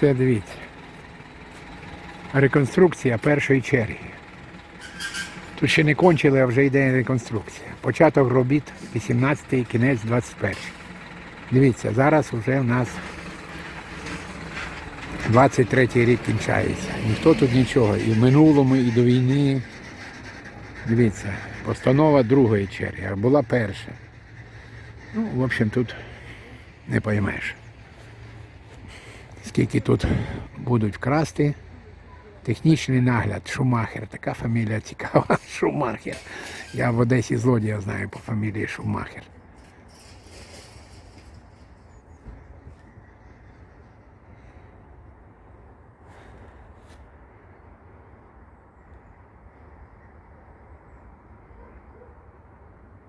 Це дивіться. Реконструкція першої черги. Тут ще не кончили, а вже йде реконструкція. Початок робіт 18-й, кінець 21 Дивіться, зараз вже в нас 23-й рік кінчається. Ніхто тут нічого. І в минулому, і до війни. Дивіться, постанова другої черги, а була перша. Ну, в общем, тут не поймеш. Скільки тут будуть вкрасти. Технічний нагляд, Шумахер, така фамілія цікава. Шумахер. Я в Одесі злодія знаю по фамілії Шумахер.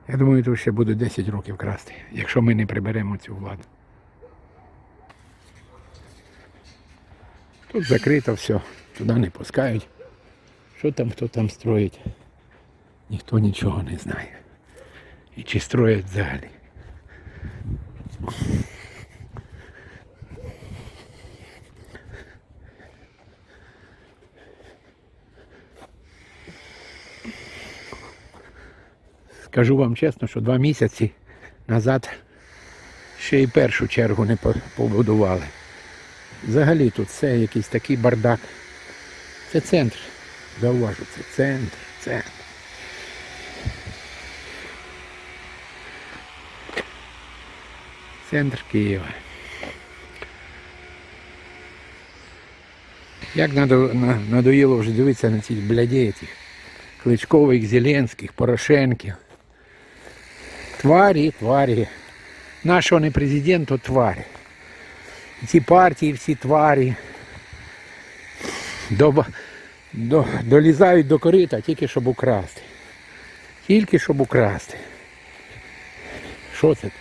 Я думаю, тут ще буде 10 років красти, якщо ми не приберемо цю владу. Тут закрито все, туди не пускають. Що там, хто там строїть, ніхто нічого не знає. І чи строять взагалі. Скажу вам чесно, що два місяці назад ще й першу чергу не побудували. Взагалі тут все якийсь такий бардак. Це центр. Зауважу, це центр, центр. Центр Києва. Як надо, на- надоїло вже дивитися на цих блядей цих Кличкових, Зеленських, Порошенків. Тварі, тварі. Нашого не президент, то тварі. Ці партії, всі тварі. До, до, долізають до корита тільки щоб украсти. Тільки щоб украсти. Що це тут?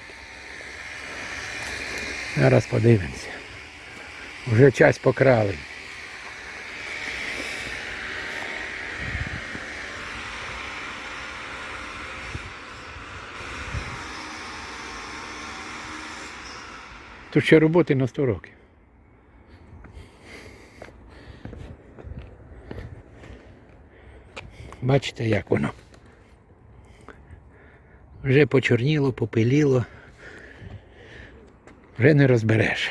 Зараз подивимося. Вже час покрали. Тут ще роботи на 100 років. Бачите, як воно. Вже почорніло, попиліло. Вже не розбереш.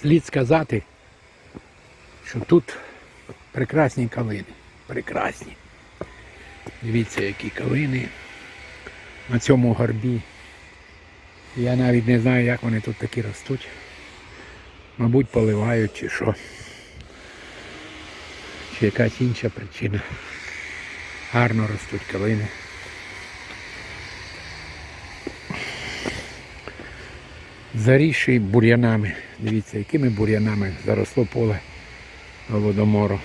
Слід сказати, що тут прекрасні калини. Прекрасні. Дивіться, які калини на цьому горбі. Я навіть не знаю, як вони тут такі ростуть. Мабуть, поливають чи що. Чи якась інша причина. Гарно ростуть калини. Зарісший бур'янами. Дивіться, якими бур'янами заросло поле голодомору.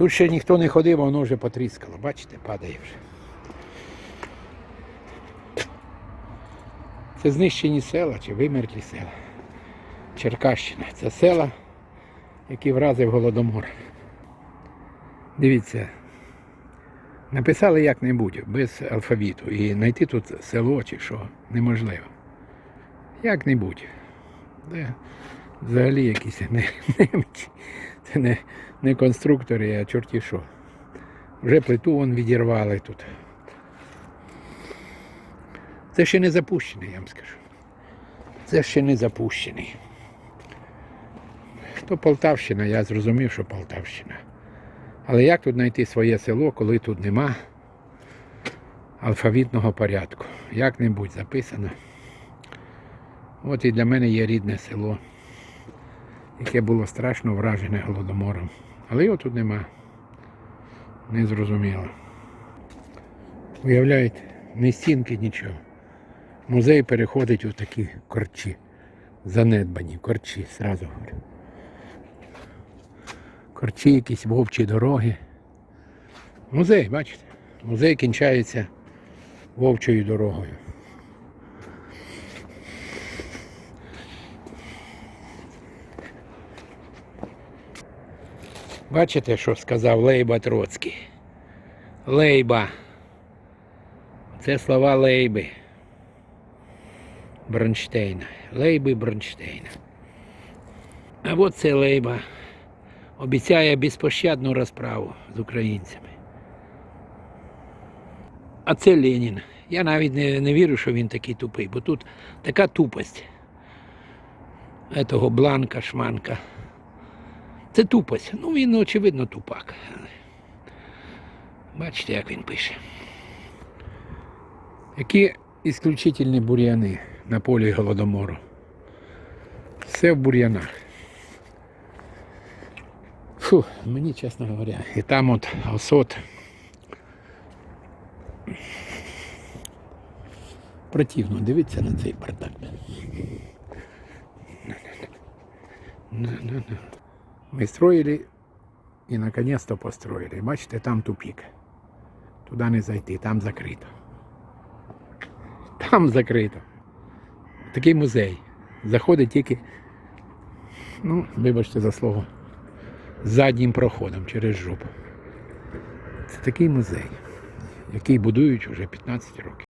Тут ще ніхто не ходив, воно вже потріскало. Бачите, падає вже. Це знищені села чи вимерклі села. Черкащина. Це села, які вразив голодомор. Дивіться. Написали як-небудь, без алфавіту. І знайти тут село чи що неможливо. Як-небудь. Взагалі якісь не- немці. Це не, не конструктори, а чорті що. Вже плиту вон відірвали тут. Це ще не запущений, я вам скажу. Це ще не запущений. То Полтавщина, я зрозумів, що Полтавщина. Але як тут знайти своє село, коли тут нема алфавітного порядку? Як-небудь записано. От і для мене є рідне село, яке було страшно вражене голодомором. Але його тут нема. Не зрозуміло. Уявляєте, ні стінки, нічого. Музей переходить у такі корчі. Занедбані корчі, зразу говорю. Корчі, якісь вовчі дороги. Музей, бачите? Музей кінчається вовчою дорогою. Бачите, що сказав Лейба Троцький? Лейба. Це слова Лейби. Бронштейна. Лейби Бронштейна. А от це Лейба обіцяє безпощадну розправу з українцями. А це Ленін. Я навіть не, не вірю, що він такий тупий, бо тут така тупость. Этого бланка, шманка. Це тупость. Ну він, очевидно, тупак. Бачите, як він пише. Які ісключительні бур'яни на полі голодомору. Все в бур'янах. Фу, мені, чесно говоря, і там от осот. Противно, дивіться на цей бардак. Мы строили и наконец-то построили. Бачите, там тупик. Туди не зайти, там закрито. Там закрито. Такий музей. Заходить тільки, ну, вибачте за слово, заднім проходом через жопу. Це такий музей, який будують вже 15 років.